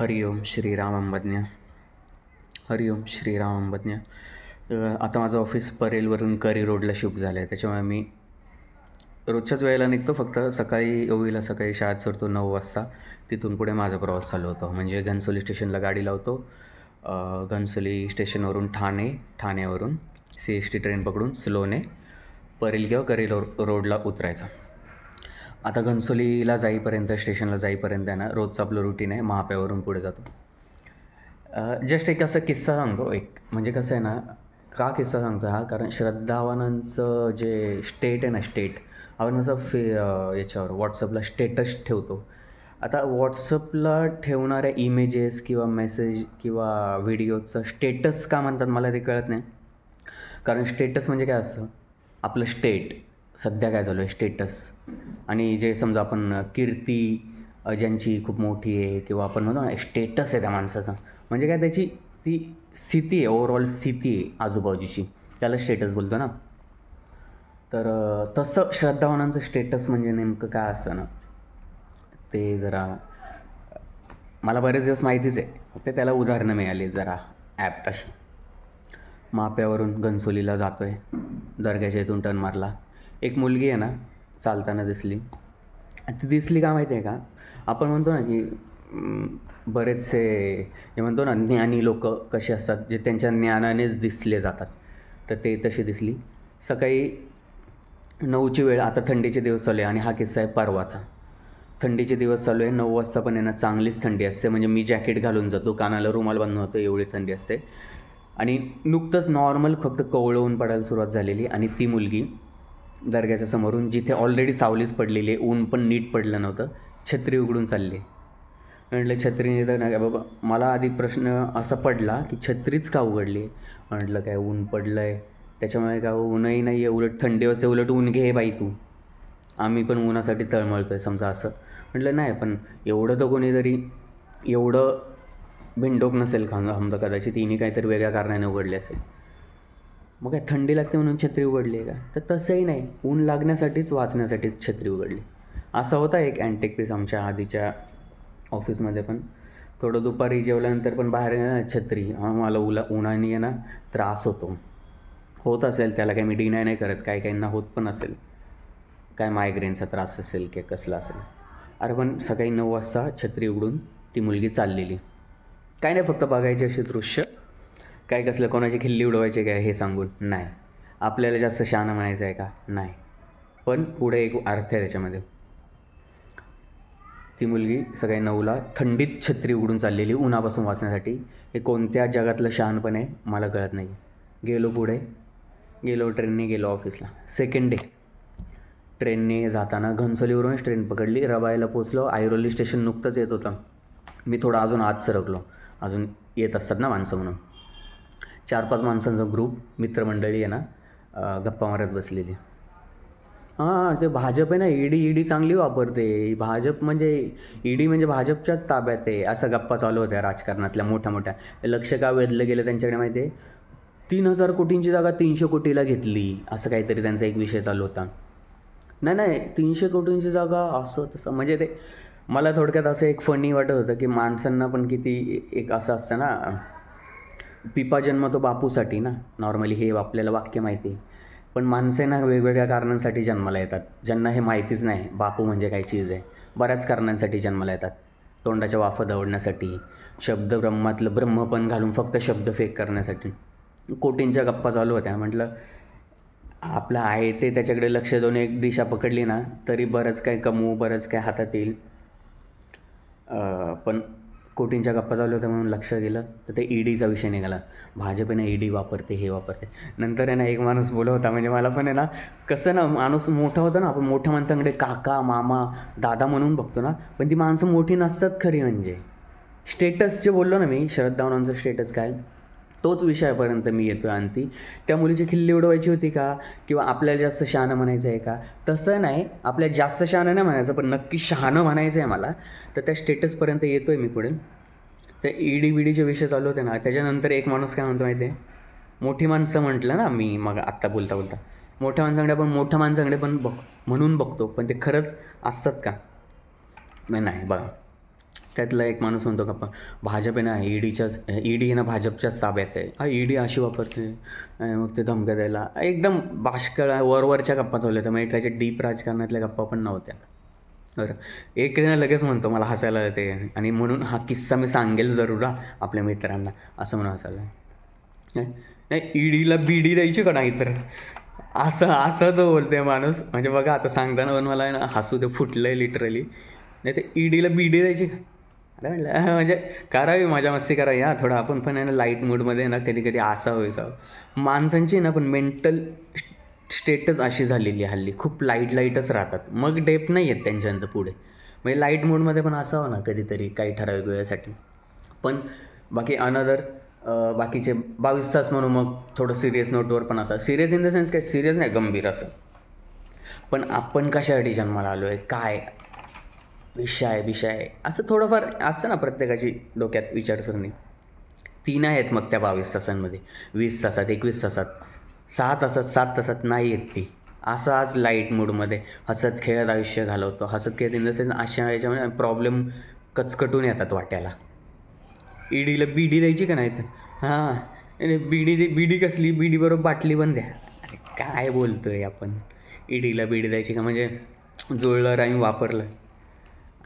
हरिओम श्रीरामंबज्ञ हरिओम श्रीराम अंबज्ञ. आता माझं ऑफिस परेलवरून करी रोडला शिफ्ट झालं आहे त्याच्यामुळे मी रोजच्याच वेळेला निघतो फक्त सकाळी ओवीला सकाळी शाळेत सोडतो नऊ वाजता. तिथून पुढे माझा प्रवास चालू होतो. म्हणजे घनसोली स्टेशनला गाडी लावतो. घनसोली स्टेशनवरून ठाणे ठाण्यावरून सी एस टी ट्रेन पकडून स्लोने परेल किंवा करी रो- रोडला उतरायचं. आता घनसोलीला जाईपर्यंत स्टेशनला जाईपर्यंत आहे ना रोजचं आपलं रुटीन आहे महाप्यावरून पुढे जातो. जस्ट एक असा किस्सा सांगतो एक. म्हणजे कसं आहे ना का किस्सा सांगतो हा? कारण श्रद्धावानांचं जे स्टेट आहे ना स्टेट आपण कसं फे याच्यावर व्हॉट्सअपला स्टेटस ठेवतो. आता व्हॉट्सअपला ठेवणाऱ्या इमेजेस किंवा मेसेज किंवा व्हिडिओचं स्टेटस का म्हणतात मला ते कळत नाही. कारण स्टेटस म्हणजे काय असतं? आपलं स्टेट सध्या काय चालू आहे? स्टेटस आणि जे समजा आपण कीर्ती ज्यांची खूप मोठी आहे किंवा आपण म्हणतो ना स्टेटस आहे त्या माणसाचा म्हणजे काय त्याची ती स्थिती आहे ओव्हरऑल स्थिती आहे आजूबाजूची. त्याला स्टेटस बोलतो ना. तर तसं श्रद्धावानांचं स्टेटस म्हणजे नेमकं काय असतं ना ते जरा मला बरेच दिवस माहितीच आहे. ते त्याला उदाहरणं मिळाली जरा ॲप अशी. माप्यावरून घनसोलीला जातो आहे दर्ग्याच्या इथून टर्न मारला. एक मुलगी आहे ना चालताना दिसली. ती दिसली का माहिती आहे का? आपण म्हणतो ना की बरेचसे जे म्हणतो ना ज्ञानी लोक कसे असतात जे त्यांच्या ज्ञानानेच दिसले जातात तर ते तशी दिसली. सकाळी नऊची वेळ आता थंडीचे दिवस चालू आहे आणि हा किस्सा आहे परवाचा. थंडीचे दिवस चालू आहे नऊ वाजता पण यांना चांगलीच थंडी असते. म्हणजे मी जॅकेट घालून जातो कानाला रुमाल बांधून होतो एवढी थंडी असते. आणि नुकतंच नॉर्मल फक्त कवळवून पडायला सुरुवात झालेली आणि ती मुलगी दर्ग्याच्या समोरून जिथे ऑलरेडी सावलीच पडलेली आहे ऊन पण नीट पडलं नव्हतं छत्री उघडून चालली म्हटलं छत्री निदान नाही बाबा मला आधी प्रश्न असा पडला की छत्रीच का उघडली म्हटलं काय ऊन पडलं आहे त्याच्यामुळे काय ऊनही नाही आहे उलट थंडी असते उलट ऊन घे बाई तू. आम्ही पण उन्हासाठी तळमळतो आहे समजा असं. म्हटलं नाही पण एवढं तर कोणीतरी एवढं बिंडोक नसेल खांगा समजा कदाचित तिने काहीतरी वेगळ्या कारणाने उघडले असेल. मग काय थंडी लागते म्हणून छत्री उघडली आहे का? तर तसंही नाही. ऊन लागण्यासाठीच वाचण्यासाठीच छत्री उघडली. असा होता एक अँटेक पीस आमच्या आधीच्या ऑफिसमध्ये पण. थोडं दुपारी जेवल्यानंतर पण बाहेर ना छत्री. हा मला उला उन्हाने ना त्रास होतो. होत असेल त्याला काही मी डिनाय नाही करत. काही काहींना होत पण असेल. काय मायग्रेनचा त्रास असेल किंवा कसला असेल. अरे पण सकाळी नऊ वाजता छत्री उघडून ती मुलगी चाललेली. काय नाही फक्त बघायची असे दृश्य. काय कसलं कोणाची खिल्ली उडवायची काय हे सांगून? नाही. आपल्याला जास्त शहाणं म्हणायचं आहे का? नाही. पण पुढे एक अर्थ आहे त्याच्यामध्ये. ती मुलगी सकाळी नऊला थंडीत छत्री उघडून चाललेली उन्हापासून वाचण्यासाठी. हे कोणत्या जगातलं शहाणपण आहे? मला कळत नाही. गेलो पुढे. गेलो ट्रेनने गेलो ऑफिसला. सेकंड डे ट्रेनने जाताना घनसोलीवरूनच ट्रेन पकडली. रबायला पोचलो. आयरोली स्टेशन नुकतंच येत होतं. मी थोडं अजून आत सरकलो. अजून येत असतात ना माणसं म्हणून. चार पाच माणसांचा ग्रुप मित्रमंडळी आहे ना गप्पा मारत बसलेली. हां ते भाजप आहे ना ईडी ईडी चांगली वापरते. भाजप म्हणजे ईडी म्हणजे भाजपच्याच ताब्यात आहे. असं गप्पा चालू होत्या राजकारणातल्या मोठ्या मोठ्या लक्ष का वेधलं गेलं त्यांच्याकडे माहिती आहे? तीन हजार कोटींची जागा तीनशे कोटीला घेतली. असं काहीतरी त्यांचा एक विषय चालू होता. नाही नाही तीनशे कोटींची जागा असं तसं. म्हणजे ते मला थोडक्यात असं एक फनी वाटत होतं की माणसांना पण किती एक असं असतं ना पिपा जन्म तो बापूसाठी ना. नॉर्मली हे आपल्याला वाक्य माहिती आहे. पण माणसे ना वेगवेगळ्या कारणांसाठी जन्माला येतात. ज्यांना हे माहितीच नाही बापू म्हणजे काय चीज आहे. बऱ्याच कारणांसाठी जन्माला येतात. तोंडाच्या वाफा दवडण्यासाठी शब्द ब्रह्मातलं ब्रह्मपण घालून फक्त शब्द फेक करण्यासाठी. कोटींच्या गप्पा चालू होत्या. म्हटलं आपलं आहे ते त्याच्याकडे लक्ष देऊन एक दिशा पकडली ना तरी बरंच काय कमवू बरंच काय हातात येईल. पण कोटींच्या गप्पा चालू होत्या म्हणून लक्ष गेलं. तर ते ईडीचा विषय निघाला. भाजपने ईडी वापरते हे वापरते. नंतर आहे ना एक माणूस बोलवता होता म्हणजे मला पण आहे ना कसं ना माणूस मोठा होता ना आपण मोठ्या माणसांकडे काका मामा दादा म्हणून बघतो ना पण ती माणसं मोठी नसतात खरी म्हणजे. स्टेटस जे बोललो ना मी श्रद्धावानांचं स्टेटस काय? तोच विषयापर्यंत मी येतो आणि ती त्या मुलीची खिल्ली उडवायची होती का? किंवा आपल्याला जास्त शहाणं म्हणायचं आहे का? तसं नाही आपल्याला जास्त शहाणं नाही म्हणायचं पण नक्की शहाणं म्हणायचं आहे मला. तर त्या स्टेटसपर्यंत येतो आहे मी पुढे. तर ईडी बीडीचे विषय चालू होते ना त्याच्यानंतर एक माणूस काय म्हणतो माहिती आहे मोठी माणसं म्हटलं ना मी मग आत्ता बोलता बोलता. मोठ्या माणसांकडे आपण मोठ्या माणसांकडे पण बघ म्हणून बघतो पण ते खरंच असतात का? नाही, नाही बघा. त्यातला एक माणूस म्हणतो का भाजप आहे ना ईडीच्याच ईडी आहे ना भाजपच्याच ताब्यात आहे. हा ईडी अशी वापरते. मग ते धमक्या द्यायला. एकदम बाष्कळ वरवरच्या गप्पा चालल्या होत्या म्हणजे त्याच्या डीप राजकारणातल्या गप्पा पण नव्हत्या. बरं. एक ना लगेच म्हणतो मला हसायला येते. आणि म्हणून हा किस्सा मी सांगेल जरूर हा आपल्या मित्रांना असं म्हणून हसायला नाही नाही ईडीला बीडी द्यायची का नाही तर? असं असं तो बोलते माणूस. म्हणजे बघा आता सांगताना पण मला ना हसू ते फुटलं आहे लिटरली नाही ते ईडीला बीडी द्यायची का? अरे म्हणलं म्हणजे करावी मजा मस्ती करावी. हा थोडं आपण पण आहे ना लाइट मूडमध्ये ना कधी कधी असा व्हायचं. माणसांची ना पण मेंटल स्टेटच अशी झालेली आहे हल्ली. खूप लाइट लाईटच राहतात. मग डेप नाही आहेत त्यांच्यानंतर पुढे. म्हणजे लाइट मूडमध्ये पण असावं ना कधीतरी काही ठराविक वेळेसाठी. पण बाकी अनदर बाकीचे बावीस तास म्हणून मग थोडं सिरियस नोटवर पण असा. सिरियस इन द सेन्स काय? सिरियस नाही गंभीर असं. पण आपण कशासाठी जन्माला आलो आहे काय? विषय विषय असं थोडंफार असतं ना प्रत्येकाची डोक्यात विचारसरणी. तीन आहेत मग त्या बावीस तासांमध्ये. वीस तासात एकवीस तासात. सहा तासात सात तासात नाही येत ती. असं आज लाइट मूडमध्ये हसत खेळत आयुष्य घालवतो. हसत खेळत इन द सेन्स अशा याच्यामध्ये प्रॉब्लेम कचकटून येतात वाट्याला. ईडीला बीडी द्यायची का नाही तर? हां. आणि बीडी दे बीडी कसली? बीडी बरोबर बाटली पण द्या. अरे काय आहे आपण? ईडीला बीडी द्यायची का? म्हणजे जुळलं राईम वापरलं.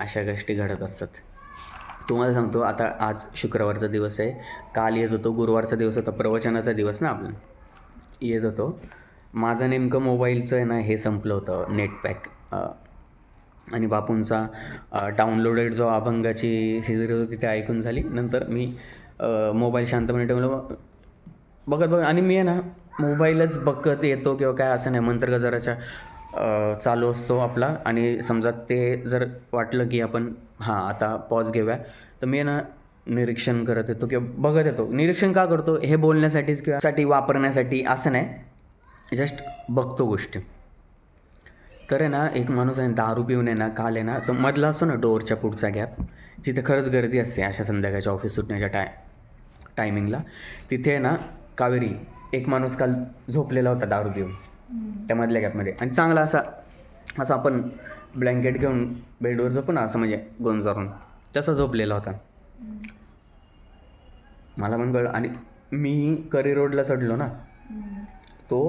अशा गोष्टी घडत असतात. तुम्हाला सांगतो आता आज शुक्रवारचा दिवस आहे. काल येत होतो गुरुवारचा दिवस होता. प्रवचनाचा दिवस ना आपला. येत होतो. माझं नेमकं मोबाईलचं आहे ना हे संपलं होतं नेट पॅक. आणि बापूंचा डाउनलोडेड जो अभंगाची सिरीज होती ते ऐकून झाली. नंतर मी मोबाईल शांतपणे ठेवलं. बघत बघ आणि मी आहे ना मोबाईलच बघत येतो किंवा काय असं नाही. मंत्र गजाराच्या चालू असतो आपला. आणि समजा ते जर वाटलं की आपण हां आता पॉज घेऊया. तर मी आहे ना निरीक्षण करत येतो किंवा बघत येतो. निरीक्षण का करतो? हे बोलण्यासाठीच किंवा साठी वापरण्यासाठी असं नाही. जस्ट बघतो गोष्टी. तर आहे ना एक माणूस आहे दारू पिऊन आहे ना काल आहे ना तो मधला असतो ना डोअरच्या पुढचा गॅप जिथे खरंच गर्दी असते अशा संध्याकाळच्या ऑफिस सुटण्याच्या टाय टायमिंगला तिथे आहे ना कावेरी एक माणूस काल झोपलेला होता दारू पिऊन. त्या मधल्या गॅपमध्ये आणि चांगला असा असा आपण ब्लँकेट घेऊन बेडवर झोपू ना असं म्हणजे गोंजारून. तसा झोपलेला होता. मला पण कळलं. आणि मी करी रोडला चढलो ना तो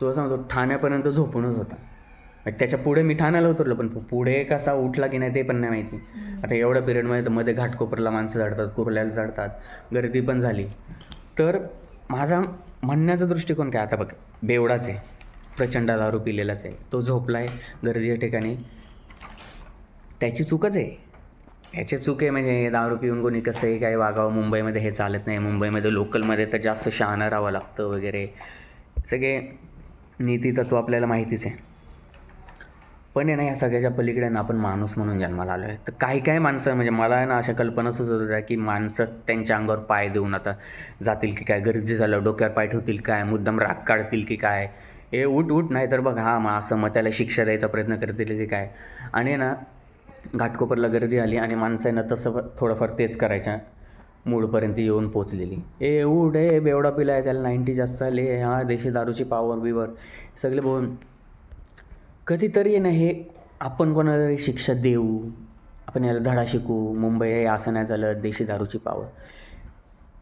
तो सांगतो ठाण्यापर्यंत झोपूनच होता. त्याच्या पुढे मी ठाण्याला उतरलो पण पुढे कसा उठला की नाही ते पण नाही माहिती. आता एवढ्या पिरियडमध्ये तर मध्ये घाटकोपरला माणसं चढतात कुर्ल्याला चढतात गर्दी पण झाली. तर माझा म्हणण्याचा दृष्टिकोन काय? आता बघ बेवडाच आहे. प्रचंड दारू पिलेलाच आहे. तो झोपला आहे गर्दीच्या ठिकाणी. त्याची चूकच आहे. ह्याचे चूक आहे म्हणजे दारू पिऊन कोणी कसंही काय वागावं मुंबईमध्ये हे चालत नाही. मुंबईमध्ये लोकलमध्ये तर जास्त शहाणं राहावं लागतं वगैरे. सगळे नीतितत्व आपल्याला माहितीच आहे. पण आहे ना या सगळ्याच्या पलीकडे ना आपण माणूस म्हणून जन्माला आलो आहे तर काही काही माणसं म्हणजे मला आहे ना अशा कल्पना सुचत होत्या की माणसं त्यांच्या अंगावर पाय देऊन आता जातील की काय गरजे झालं डोक्यावर पाय ठेवतील काय मुद्दाम राग काढतील की काय. ए उठ उठ नाही तर बघ हा मग असं मग त्याला शिक्षा द्यायचा प्रयत्न करतील की काय. आणि ना घाटकोपरला गर्दी आली आणि माणसानं तसं थोडंफार तेच करायच्या मूळपर्यंत येऊन पोचलेली. ए उड ए बेवडा पिला आहे त्याला नाईन्टी जास्त आले हा देशी दारूची पावर बिवर. सगळे बोलून कधीतरी ना हे आपण कोणाला तरी शिक्षा देऊ? आपण याला धडा शिकू? मुंबई हे असं नाही झालं देशी दारूची पावर.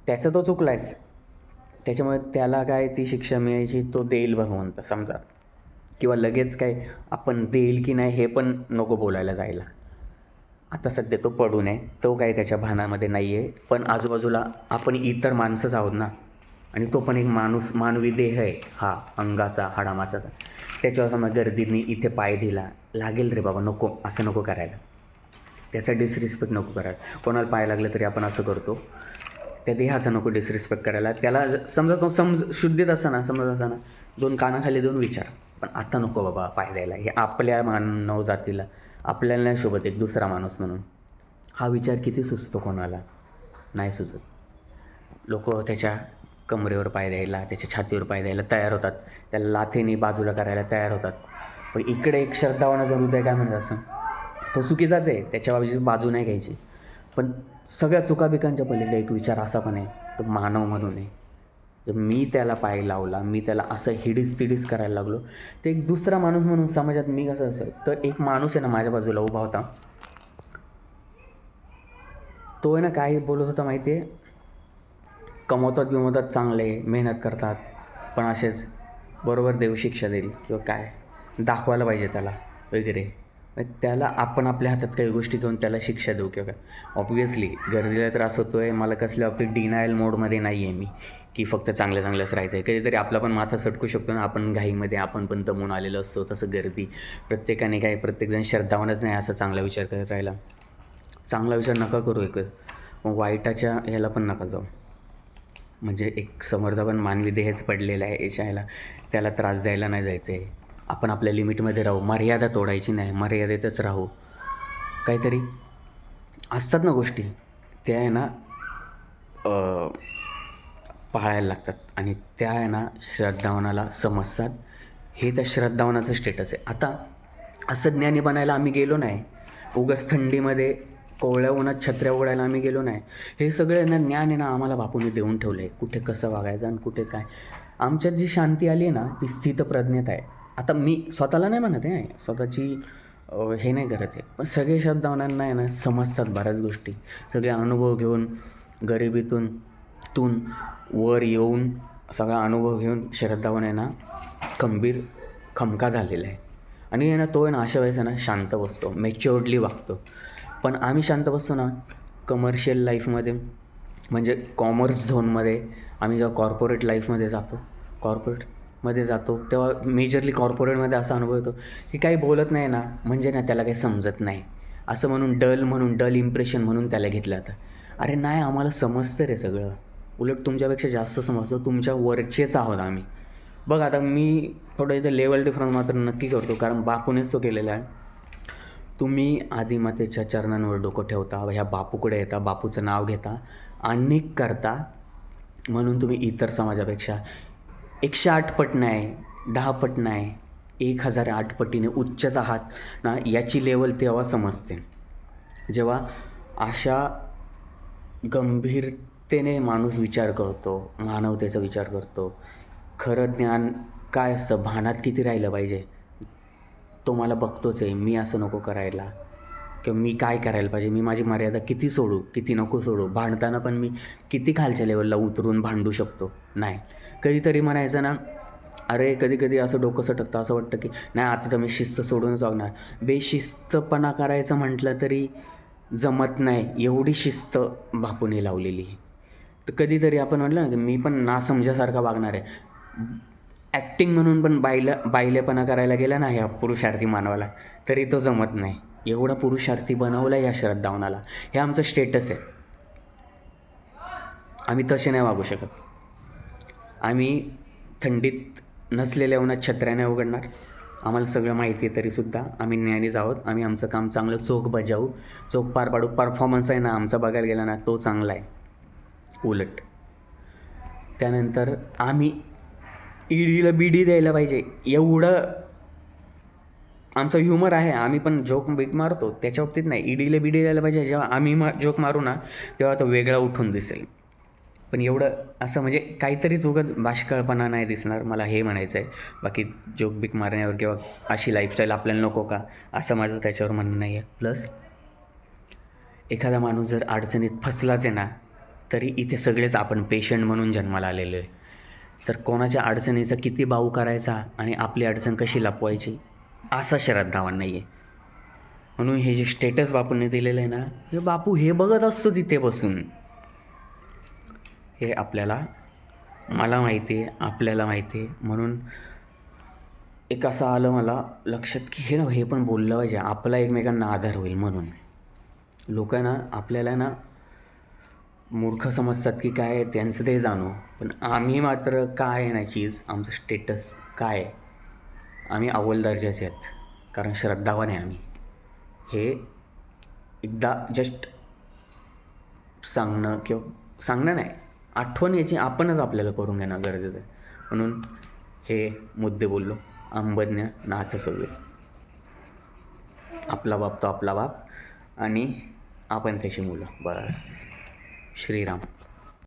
त्याचा तो चुकलायच त्याच्यामुळे त्याला काय ती शिक्षा मिळायची? तो देईल भगवंत समजा. किंवा लगेच काय आपण देईल की नाही हे पण नको बोलायला जायला. आता सध्या तो पडू नये तो काही त्याच्या भानामध्ये नाही आहे पण आजूबाजूला आपण इतर माणसंच आहोत ना. आणि तो पण एक माणूस मानवी देह आहे हा अंगाचा हाडामासाचा त्याच्यावर समजा गर्दीने इथे पाय दिला लागेल रे बाबा नको असं नको करायला. त्याचा डिसरिस्पेक्ट नको करायला. कोणाला पाय लागलं तरी आपण असं करतो. त्या देहाचा नको डिसरिस्पेक्ट करायला. त्याला समजा तो समज शुद्धीत असताना समजत असताना दोन कानाखाली दोन विचार. पण आता नको बाबा पाय द्यायला. हे आपल्या मानव जातीला. आपल्याला नाही शोभत एक दुसरा माणूस म्हणून. हा विचार किती सुचतो कोणाला? नाही सुचत. लोक त्याच्या कमरेवर पाय द्यायला त्याच्या छातीवर पाय द्यायला तयार होतात. त्याला लाथेने बाजूला करायला तयार होतात. पण इकडे एक श्रद्धावानाचा हृदय काय म्हणत असं? तो चुकीचाच आहे. त्याच्या बाजूची बाजू नाही घ्यायची. पण सगळ्या चुकाबिकांच्या पलीकडे एक विचार असा पण आहे. तो मानव म्हणून आहे. तर मी त्याला पाय लावला मी त्याला असं हिडीस तिडीस करायला लागलो. तर एक दुसरा माणूस म्हणून समाजात मी कसं असं तर एक माणूस आहे ना माझ्या बाजूला उभा होता. तो आहे ना काय बोलत होता माहिती आहे कमवतात बिमवतात चांगले मेहनत करतात पण असेच बरोबर देव शिक्षा देईल किंवा काय? दाखवायला पाहिजे त्याला वगैरे. म्हणजे त्याला आपण आपल्या हातात काही गोष्टी घेऊन त्याला शिक्षा देऊ किंवा काय. ऑब्वियसली गर्दीला त्रास होतो आहे मला कसल्या बाबतीत डिनायल मोडमध्ये नाही आहे मी की फक्त चांगलं चांगलंच राहायचं आहे कधीतरी आपला पण माथा सटकू शकतो ना आपण घाईमध्ये आपण पण दमून आलेलो असतो तसं गर्दी. प्रत्येकाने काय प्रत्येकजण श्रद्धावानच नाही असा चांगला विचार करत राहिला. चांगला विचार नका करू एकच. मग वाईटाच्या ह्याला पण नका जाऊ. म्हणजे एक समोरचा पण मानवी देहच पडलेला आहे याच्या ह्याला. त्याला त्रास द्यायला नाही जायचं आहे आपण आपल्या लिमिटमध्ये राहू. मर्यादा तोडायची नाही. मर्यादेतच राहू. काहीतरी असतात ना गोष्टी. त्या आहे ना पाळायला लागतात. आणि त्या आहे ना श्रद्धावनाला समजतात. हे त्या श्रद्धावनाचं स्टेटस आहे. आता असं ज्ञानी बनायला आम्ही गेलो नाही. उगाच थंडीमध्ये कोवळ्या उन्हात छत्र्या उघडायला आम्ही गेलो नाही. हे सगळं ना ज्ञान आहे ना आम्हाला बापूने देऊन ठेवलं आहे कुठे कसं वागायचं आणि कुठे काय? आमच्यात जी शांती आली आहे ना ती स्थितप्रज्ञता आहे. आता मी स्वतःला नाही म्हणत आहे स्वतःची हे नाही करत आहे. पण सगळे शब्दावनांना आहे ना समजतात बऱ्याच गोष्टी. सगळे अनुभव घेऊन गरिबीतून तून वर येऊन सगळा अनुभव घेऊन श्रद्धावन आहे ना खंबीर खमका झालेला आहे. आणि आहे ना तो आहे ना अशा वेळेस आहे ना शांत बसतो मॅच्युअर्डली वागतो. पण आम्ही शांत बसतो ना कमर्शियल लाईफमध्ये म्हणजे कॉमर्स झोनमध्ये आम्ही जेव्हा कॉर्पोरेट लाईफमध्ये जातो कॉर्पोरेट मध्ये जातो तेव्हा मेजरली कॉर्पोरेटमध्ये असा अनुभव येतो की काही बोलत नाही ना म्हणजे ना त्याला काही समजत नाही. असं म्हणून डल म्हणून डल इम्प्रेशन म्हणून त्याला घेतलं जातं. अरे नाही आम्हाला समजतं रे सगळं. उलट तुमच्यापेक्षा जास्त समजतो तुमच्या वरचेच आहोत आम्ही. बघ आता मी थोडं इथं लेवल डिफरन्स मात्र नक्की करतो कारण बापूनेच तो केलेला आहे. तुम्ही आदिमातेच्या चरणांवर डोकं ठेवता ह्या बापूकडे येता बापूचं नाव घेता अनेक करता म्हणून तुम्ही इतर समाजापेक्षा एकशे आठ पटनं आहे दहा पटनं आहे एक हजार आठ पटीने उच्चच आहात. ना याची लेवल तेव्हा समजते. जेव्हा अशा गंभीरतेने माणूस विचार करतो मानवतेचा विचार करतो खरं ज्ञान काय असतं? भानात किती राहिलं पाहिजे? तो मला बघतोच आहे मी असं नको करायला. किंवा मी काय करायला पाहिजे? मी माझी मर्यादा किती सोडू किती नको सोडू? भांडताना पण मी किती खालच्या लेवलला उतरून भांडू शकतो? नाही. कधीतरी म्हणायचं ना अरे कधी कधी असं डोकं सटकतं. असं वाटतं की नाही आता तर मी शिस्त सोडूनच वागणार. बेशिस्तपणा करायचं म्हटलं तरी जमत नाही. एवढी शिस्त बापूने लावलेली आहे. तर कधीतरी आपण म्हटलं ना की मी पण नासमजासारखा वागणार आहे. ॲक्टिंग म्हणून पण बायला बायलेपणा करायला गेला नाही ह्या पुरुषार्थी मानवाला तरी तो जमत नाही. एवढा पुरुषार्थी बनवला या श्रद्धावनाला हे आमचं स्टेटस आहे. आम्ही तसे नाही वागू शकत. आम्ही थंडीत नसलेल्या उन्हात छत्र्या नाही उघडणार. आम्हाला सगळं माहिती आहे तरीसुद्धा. आम्ही ज्ञानीच आहोत. आम्ही आमचं काम चांगलं चोख बजावू. चोख पार पाडू. परफॉर्मन्स आहे ना आमचा बघायला गेला ना तो चांगला आहे. उलट. त्यानंतर आम्ही ईडीला बीडी द्यायला पाहिजे. एवढं आमचा ह्युमर आहे आम्ही पण जोक बीक मारतो त्याच्या बाबतीत नाही. इडीले बिडीला पाहिजे जेव्हा आम्ही मा जोक मारू ना तेव्हा तो वेगळा उठून दिसेल. पण एवढं असं म्हणजे काहीतरीच उगाच बाष्कळपणा नाही दिसणार मला हे म्हणायचं आहे बाकी जोक बीक मारण्यावर किंवा अशी लाईफस्टाईल आपल्याला नको का? असं माझं त्याच्यावर म्हणणं नाही आहे प्लस एखादा माणूस जर अडचणीत फसलाच आहे ना तरी इथे सगळेच आपण पेशंट म्हणून जन्माला आलेलो आहे. तर कोणाच्या अडचणीचा किती बाऊ करायचा आणि आपली अडचण कशी लपवायची? असा श्रद्धावान नाही आहे म्हणून हे जे स्टेटस बापूने दिलेलं आहे ना हे बापू हे बघत असतो तिथे बसून. हे आपल्याला मला माहिती आहे आपल्याला माहिती आहे म्हणून एक असं आलं मला लक्षात की हे ना हे पण बोललं पाहिजे. आपला एकमेकांना आधार होईल म्हणून. लोक ना आपल्याला ना मूर्ख समजतात की काय त्यांचं ते जाणू. पण आम्ही मात्र काय आहे ना चीज? आमचं स्टेटस काय आहे? आम्ही अव्वल दर्जाचे आहेत. कारण श्रद्धावान आहे आम्ही. हे एकदा जस्ट सांगणं किंवा सांगणं नाही. आठवण याची आपणच आपल्याला करून घेणं गरजेचं आहे. म्हणून हे मुद्दे बोललो. अंबज्ञ नाथ सगळे आपला बाप तो आपला बाप. आणि आपण त्याची मुलं. बस. श्रीराम.